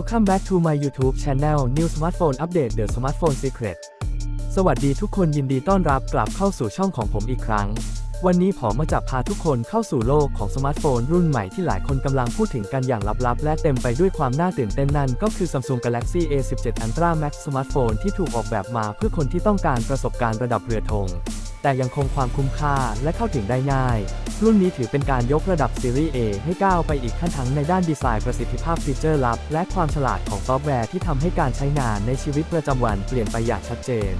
Welcome back to my YouTube channel New Smartphone Update The Smartphone Secret สวัสดีทุกคนยินดีต้อนรับกลับเข้าสู่ช่องของผมอีกครั้ง วันนี้ผมมาจับพาทุกคนเข้าสู่โลกของสมาร์ทโฟนรุ่นใหม่ที่หลายคนกำลังพูดถึงกันอย่างลับๆ และเต็มไปด้วยความน่าตื่นเต้นนั่นก็คือ Samsung Galaxy A17 Ultra Max สมาร์ทโฟนที่ถูกออกแบบมาเพื่อคนที่ต้องการประสบการณ์ระดับเรือธง แต่ยังคงความคุ้มค่าและเข้าถึงได้ง่าย รุ่นนี้ถือเป็นการยกระดับซีรีส์ A ให้ก้าวไปอีกขั้นทั้งในด้านดีไซน์ประสิทธิภาพฟีเจอร์ลับ และความฉลาดของซอฟต์แวร์ที่ทำให้การใช้งานในชีวิตประจำวันเปลี่ยนไปอย่างชัดเจน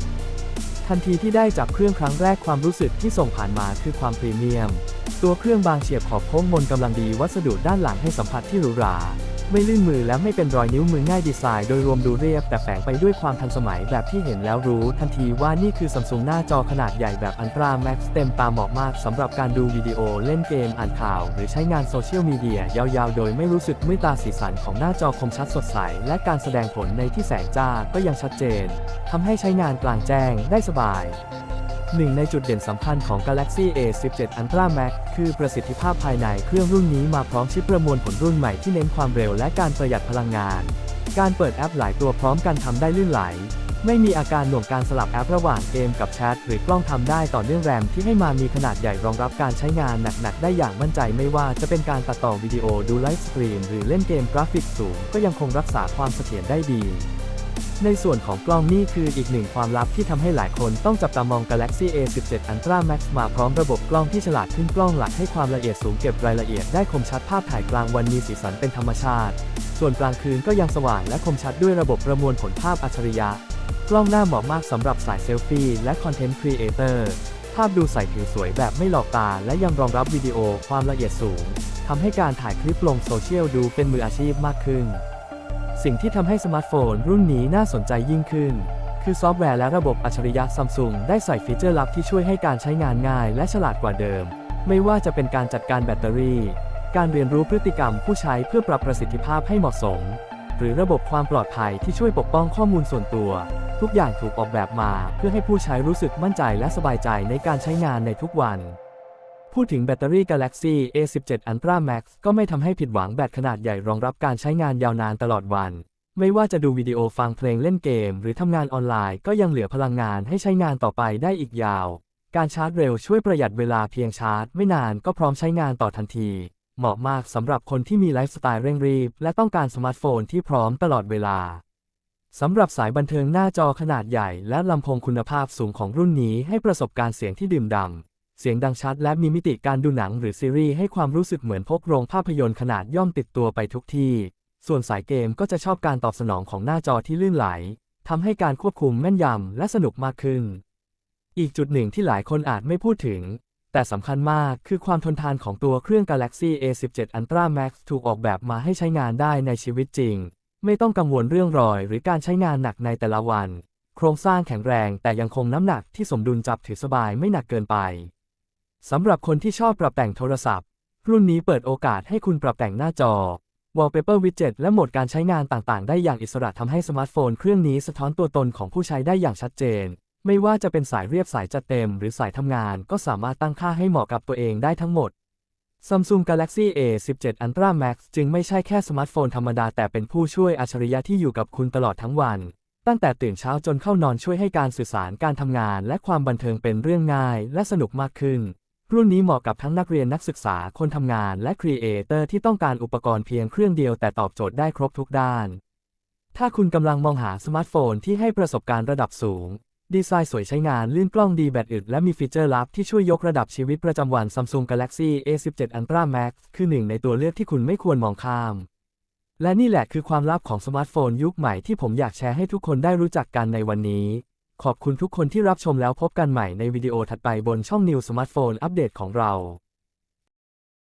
ทันทีที่ได้จับเครื่องครั้งแรกความรู้สึกที่ส่งผ่านมาคือความพรีเมียม ตัวเครื่องบางเฉียบขอบโค้งมนกำลังดีวัสดุด้านหลังให้สัมผัสที่หรูหรา ไม่ลื่นมือและไม่เป็นรอยนิ้วมือง่ายดีไซน์โดยรวมดูเรียบแต่แฝงไปด้วยความทันสมัยแบบที่เห็นแล้วรู้ ทันทีว่านี่คือซัมซุงหน้าจอขนาดใหญ่แบบอันตราแม็กซ์เต็มตาเหมาะมากสำหรับการดูวิดีโอเล่นเกมอ่านข่าว หรือใช้งานโซเชียลมีเดียยาวๆ โดยไม่รู้สึกมื่อตาสีสันของหน้าจอคมชัดสดใส และการแสดงผลในที่แสงจ้าก็ยังชัดเจนทำให้ใช้งานกลางแจ้งได้สบาย หนึ่งในจุดเด่นสำคัญของ Galaxy A17 Ultra Max คือประสิทธิภาพภายในเครื่องรุ่นนี้มาพร้อมชิปประมวลผลรุ่นใหม่ที่เน้นความเร็วและการประหยัดพลังงาน การเปิดแอปหลายตัวพร้อมกันทำได้ลื่นไหล ไม่มีอาการหน่วงการสลับแอประหว่างเกมกับแชทหรือกล้องทำได้ต่อเนื่องแรมที่ให้มามีขนาดใหญ่รองรับการใช้งานหนักๆ ได้อย่างมั่นใจไม่ว่าจะเป็นการตัดต่อวิดีโอดูไลฟ์สตรีมหรือเล่นเกมกราฟิกสูงก็ยังคงรักษาความเสถียรได้ดี ในส่วนของกล้องนี่คืออีกหนึ่งความลับที่ทำให้หลายคนต้องจับตามอง Galaxy A17 Ultra Max มาพร้อมระบบกล้องที่ฉลาดขึ้นกล้องหลักให้ความละเอียดสูงเก็บรายละเอียดได้คมชัดภาพถ่ายกลางวันมีสีสันเป็นธรรมชาติ ส่วนกลางคืนก็ยังสว่างและคมชัดด้วยระบบประมวลผลภาพอัจฉริยะ กล้องหน้าเหมาะมากสำหรับสายเซลฟี่และคอนเทนต์ครีเอเตอร์ภาพดูใสผิวสวยแบบไม่หลอกตา และยังรองรับวิดีโอความละเอียดสูงทำให้การถ่ายคลิปลงโซเชียลดูเป็นมืออาชีพมากขึ้น สิ่งที่ทำให้สมาร์ทโฟนรุ่นนี้น่าสนใจยิ่งขึ้น คือซอฟต์แวร์และระบบอัจฉริยะซัมซุงได้ใส่ฟีเจอร์ลับที่ช่วยให้การใช้งานง่ายและฉลาดกว่าเดิม ไม่ว่าจะเป็นการจัดการแบตเตอรี่ การเรียนรู้พฤติกรรมผู้ใช้เพื่อปรับประสิทธิภาพให้เหมาะสม หรือระบบความปลอดภัยที่ช่วยปกป้องข้อมูลส่วนตัว ทุกอย่างถูกออกแบบมาเพื่อให้ผู้ใช้รู้สึกมั่นใจและสบายใจในการใช้งานในทุกวัน พูดถึงแบตเตอรี่ Galaxy A17 Ultra Max ก็ไม่ทำให้ผิดหวังแบตขนาดใหญ่รองรับการใช้งานยาวนานตลอดวัน ไม่ว่าจะดูวิดีโอฟังเพลงเล่นเกม หรือทำงานออนไลน์ก็ยังเหลือพลังงานให้ใช้งานต่อไปได้อีกยาว การชาร์จเร็วช่วยประหยัดเวลาเพียงชาร์จ ไม่นานก็พร้อมใช้งานต่อทันที เหมาะมากสำหรับคนที่มีไลฟ์สไตล์เร่งรีบ และต้องการสมาร์ทโฟนที่พร้อมตลอดเวลาสำหรับสายบันเทิงหน้าจอขนาดใหญ่ และลำโพงคุณภาพสูงของรุ่นนี้ให้ประสบการณ์เสียงที่ดื่มด่ำ เสียงดังชัดและมีมิติการดูหนังหรือซีรีส์ให้ความรู้สึกเหมือนพกโรงภาพยนตร์ขนาดย่อมติดตัวไปทุกที่ ส่วนสายเกมก็จะชอบการตอบสนองของหน้าจอที่ลื่นไหลทำให้การควบคุมแม่นยำและสนุกมากขึ้น อีกจุดหนึ่งที่หลายคนอาจไม่พูดถึง แต่สำคัญมากคือความทนทานของตัวเครื่อง Galaxy A17 Ultra Max ถูกออกแบบมาให้ใช้งานได้ในชีวิตจริง ไม่ต้องกังวลเรื่องรอยหรือการใช้งานหนักในแต่ละวัน โครงสร้างแข็งแรงแต่ยังคงน้ำหนักที่สมดุลจับถือสบายไม่หนักเกินไป สำหรับคนที่ชอบปรับแต่งโทรศัพท์ รุ่นนี้เปิดโอกาสให้คุณปรับแต่งหน้าจอ Wallpaper Widget และโหมดการใช้งานต่างๆ ได้อย่างอิสระทำให้สมาร์ทโฟนเครื่องนี้สะท้อนตัวตนของผู้ใช้ได้อย่างชัดเจน ไม่ว่าจะเป็นสายเรียบสายจัดเต็ม หรือสายทำงาน ก็สามารถตั้งค่าให้เหมาะกับตัวเองได้ทั้งหมด Samsung Galaxy A17 Ultra Max จึงไม่ใช่แค่สมาร์ทโฟนธรรมดาแต่เป็นผู้ช่วยอัจฉริยะที่อยู่กับคุณตลอดทั้งวัน ตั้งแต่ตื่นเช้าจนเข้านอนช่วยให้การสื่อสารการทำงาน และความบันเทิงเป็นเรื่องง่าย และสนุกมากขึ้น รุ่นนี้เหมาะกับทั้งนักเรียนนักศึกษาคนทำงานและครีเอเตอร์ที่ต้องการอุปกรณ์เพียงเครื่องเดียวแต่ตอบโจทย์ได้ครบทุกด้าน ถ้าคุณกำลังมองหาสมาร์ทโฟนที่ให้ประสบการณ์ระดับสูง ดีไซน์สวยใช้งานลื่นกล้องดีแบตอึดและมีฟีเจอร์ลับที่ช่วยยกระดับชีวิตประจำวัน Samsung Galaxy A17 Ultra Max คือหนึ่งในตัวเลือกที่คุณไม่ควรมองข้าม และนี่แหละคือความลับของสมาร์ทโฟนยุคใหม่ที่ผมอยากแชร์ให้ทุกคนได้รู้จักกันในวันนี้ ขอบคุณทุกคนที่รับชมแล้วพบกันใหม่ในวิดีโอถัดไปบนช่อง New Smartphone Update ของเรา